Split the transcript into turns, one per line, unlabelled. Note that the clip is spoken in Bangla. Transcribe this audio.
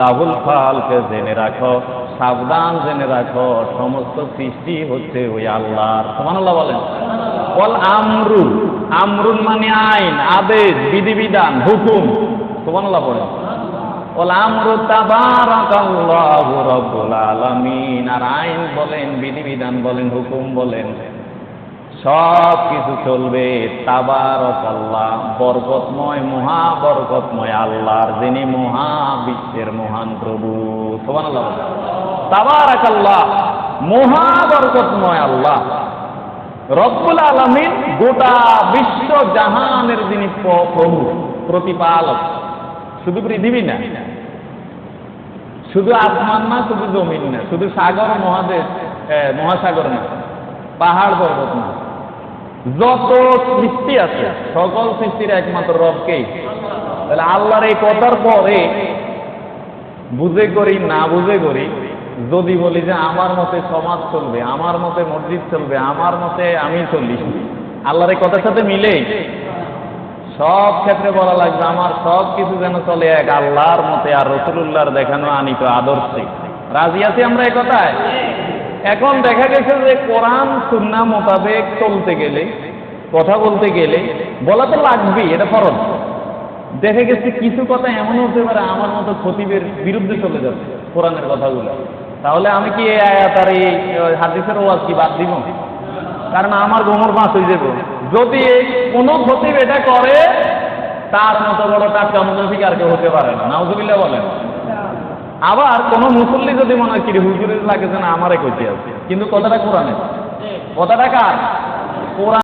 রাহুল ফালকে জেনে রাখো, সাবধান জেনে রাখো, সমস্ত সৃষ্টি হচ্ছে ওই আল্লাহর। সুবহানাল্লাহ বলেন। বল আমরু, আমরুন মানে আইন, আদেশ, বিধিবিধান, হুকুম। সুবহানাল্লাহ বলেন। বল আমরু তাবারাকাল্লাহু রাব্বুল আলামিন। আর আইন বলেন, বিধিবিধান বলেন, হুকুম বলেন। সব কিছু চলবে তাবারক আল্লাহ বরকতময় মহা বরকতময় আল্লাহর, যিনি মহা বিশ্বের মহান প্রভু। তাবারক আল্লাহ মহা বরকতময় আল্লাহ। রব্বুল আলামিন গোটা বিশ্ব জাহানের যিনি প্রভু, প্রতিপালক, শুধু পৃথিবী না, শুধু আসমান না, শুধু জমিন না, শুধু সাগর, মহাদেশ মহাসাগর না, পাহাড় পর্বত না যত সৃষ্টি আছে, সকল সৃষ্টির একমাত্র রবকেই তাহলে আল্লাহর এই কথার পরে বুঝে করি, না বুঝে করি, যদি বলি যে আমার মতে সমাজ চলবে, আমার মতে মসজিদ চলবে, আমার মতে আমি চলি, আল্লাহর এই কথার সাথে মিলে সব ক্ষেত্রে বলা লাগবে, আমার সব কিছু যেন চলে এক আল্লাহর মতে আর রসুল্লাহর দেখানো আনিত আদর্শে। রাজি আছি আমরা এই কথায়? এখন দেখা গেছে যে কোরআন সুন্না মোতাবেক চলতে গেলে, কথা বলতে গেলে বলা তো লাগবেই, এটা ফরজ। দেখা গেছে কিছু কথা এমন হতে পারে আমার মতো খতিবের বিরুদ্ধে চলে যাচ্ছে কোরআনের কথাগুলো। তাহলে আমি কি তার এই হাদিসের ওয়াজ কি বাদ দিব? কারণ আমার গোমর মাছ হয়ে যাব। যদি কোনো খতিব এটা করে, তার মতো বড় টাটকা মুনাফিক আর কেউ হতে পারে না। নাউজুবিল্লাহ বলেন। আবার কোন মুসল্লি যদি মনে হয় কি রে, হুজুরের লাগে যে না আমারে কইতে আছে কিন্তু কথাটা কোরআনে কথাটা কার? কোরআন।